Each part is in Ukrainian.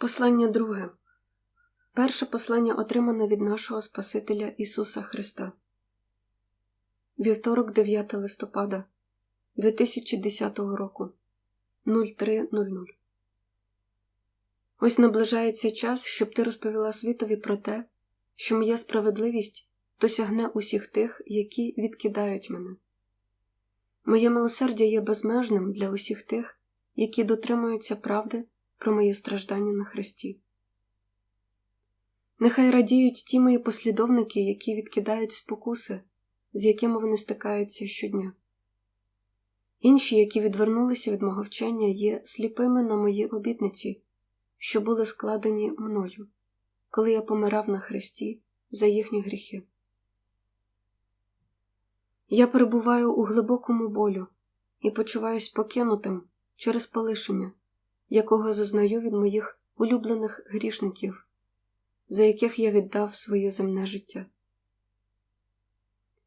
Послання друге. Перше послання отримане від нашого Спасителя Ісуса Христа. Вівторок 9 листопада 2010 року 03.00 Ось наближається час, щоб ти розповіла світові про те, що моя справедливість досягне усіх тих, які відкидають мене. Моє милосердя є безмежним для усіх тих, які дотримуються правди про моє страждання на Христі. Нехай радіють ті мої послідовники, які відкидають спокуси, з якими вони стикаються щодня. Інші, які відвернулися від мого вчення, є сліпими на мої обітниці, що були складені мною, коли я помирав на Христі за їхні гріхи. Я перебуваю у глибокому болю і почуваюсь покинутим через полишення, якого зазнаю від моїх улюблених грішників, за яких я віддав своє земне життя.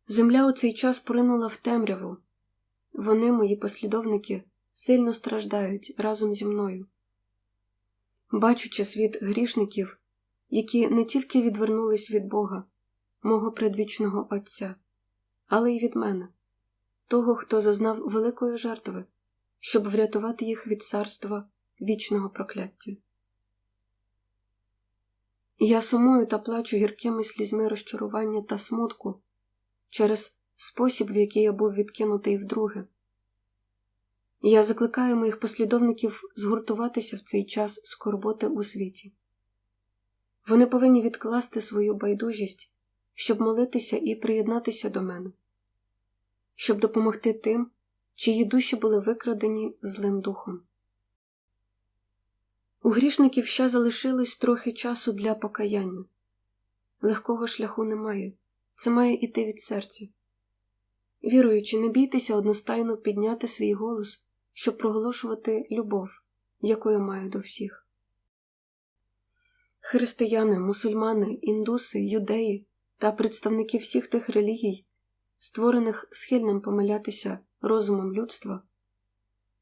Земля у цей час поринула в темряву, вони, мої послідовники, сильно страждають разом зі мною. Бачучи світ грішників, які не тільки відвернулись від Бога, мого предвічного Отця, але й від мене, того, хто зазнав великої жертви, щоб врятувати їх від царства вічного прокляття. Я сумую та плачу гіркими слізьми розчарування та смутку через спосіб, в який я був відкинутий вдруге. Я закликаю моїх послідовників згуртуватися в цей час скорботи у світі. Вони повинні відкласти свою байдужість, щоб молитися і приєднатися до мене, щоб допомогти тим, чиї душі були викрадені злим духом. У грішників ще залишилось трохи часу для покаяння. Легкого шляху немає, це має іти від серця. Віруючи, не бійтеся одностайно підняти свій голос, щоб проголошувати любов, яку я маю до всіх. Християни, мусульмани, індуси, юдеї та представники всіх тих релігій, створених схильним помилятися розумом людства,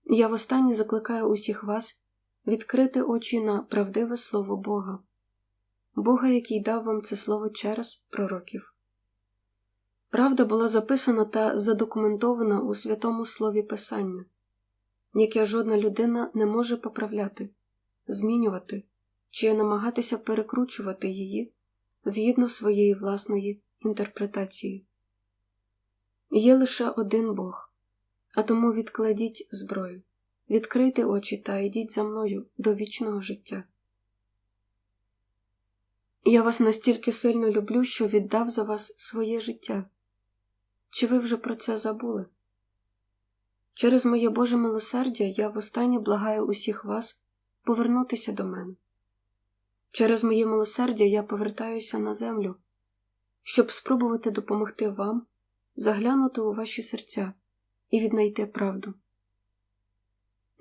я востаннє закликаю усіх вас відкрити очі на правдиве Слово Бога, Бога, який дав вам це слово через пророків. Правда була записана та задокументована у святому слові Писання, яке жодна людина не може поправляти, змінювати чи намагатися перекручувати її згідно своєї власної інтерпретації. Є лише один Бог, а тому відкладіть зброю, відкрийте очі та йдіть за мною до вічного життя. Я вас настільки сильно люблю, що віддав за вас своє життя. Чи ви вже про це забули? Через моє Боже милосердя я востаннє благаю усіх вас повернутися до мене. Через моє милосердя я повертаюся на землю, щоб спробувати допомогти вам заглянути у ваші серця і віднайти правду.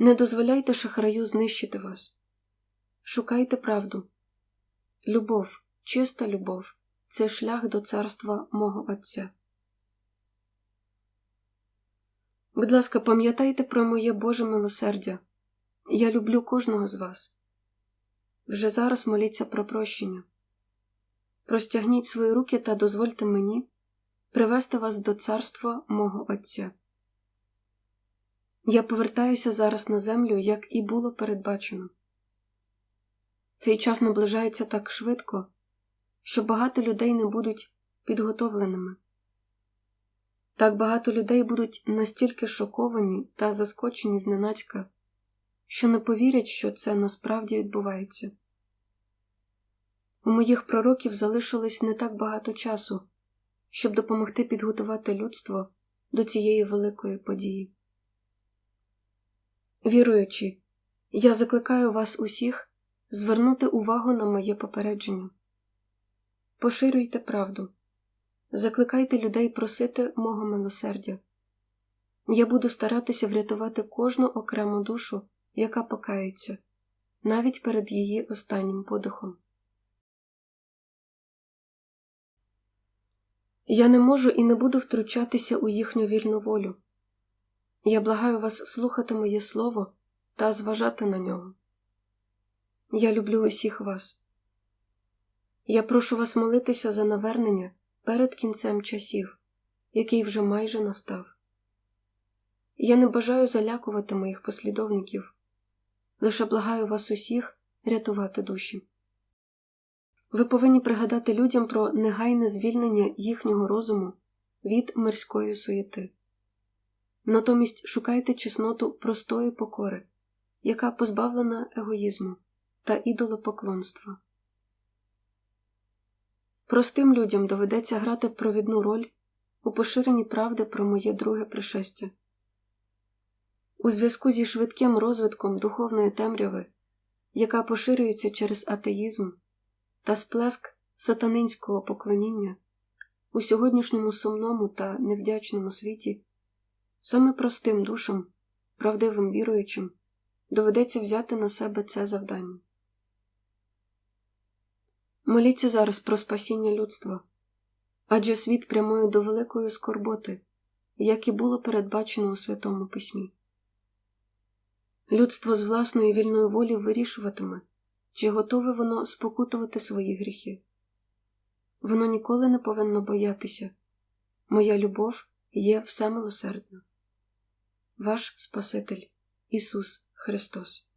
Не дозволяйте шахраю знищити вас. Шукайте правду. Любов, чиста любов це шлях до царства мого Отця. Будь ласка, пам'ятайте про моє Боже милосердя. Я люблю кожного з вас. Вже зараз моліться про прощення. Простягніть свої руки та дозвольте мені привести вас до царства мого Отця. Я повертаюся зараз на землю, як і було передбачено. Цей час наближається так швидко, що багато людей не будуть підготовленими. Так багато людей будуть настільки шоковані та заскочені зненацька, що не повірять, що це насправді відбувається. У моїх пророків залишилось не так багато часу, щоб допомогти підготувати людство до цієї великої події. Віруючи, я закликаю вас усіх звернути увагу на моє попередження. Поширюйте правду, закликайте людей просити мого милосердя. Я буду старатися врятувати кожну окрему душу, яка покається, навіть перед її останнім подихом. Я не можу і не буду втручатися у їхню вільну волю. Я благаю вас слухати моє слово та зважати на нього. Я люблю усіх вас. Я прошу вас молитися за навернення перед кінцем часів, який вже майже настав. Я не бажаю залякувати моїх послідовників, лише благаю вас усіх рятувати душі. Ви повинні пригадати людям про негайне звільнення їхнього розуму від мирської суєти. Натомість шукайте чесноту простої покори, яка позбавлена егоїзму та ідолопоклонства. Простим людям доведеться грати провідну роль у поширенні правди про моє друге пришестя. У зв'язку зі швидким розвитком духовної темряви, яка поширюється через атеїзм та сплеск сатанинського поклоніння у сьогоднішньому сумному та невдячному світі, саме простим душам, правдивим віруючим, доведеться взяти на себе це завдання. Моліться зараз про спасіння людства, адже світ прямує до великої скорботи, як і було передбачено у Святому Письмі. Людство з власної вільної волі вирішуватиме, чи готове воно спокутувати свої гріхи. Воно ніколи не повинно боятися. Моя любов є всемилосердна. Ваш Спаситель Ісус Христос.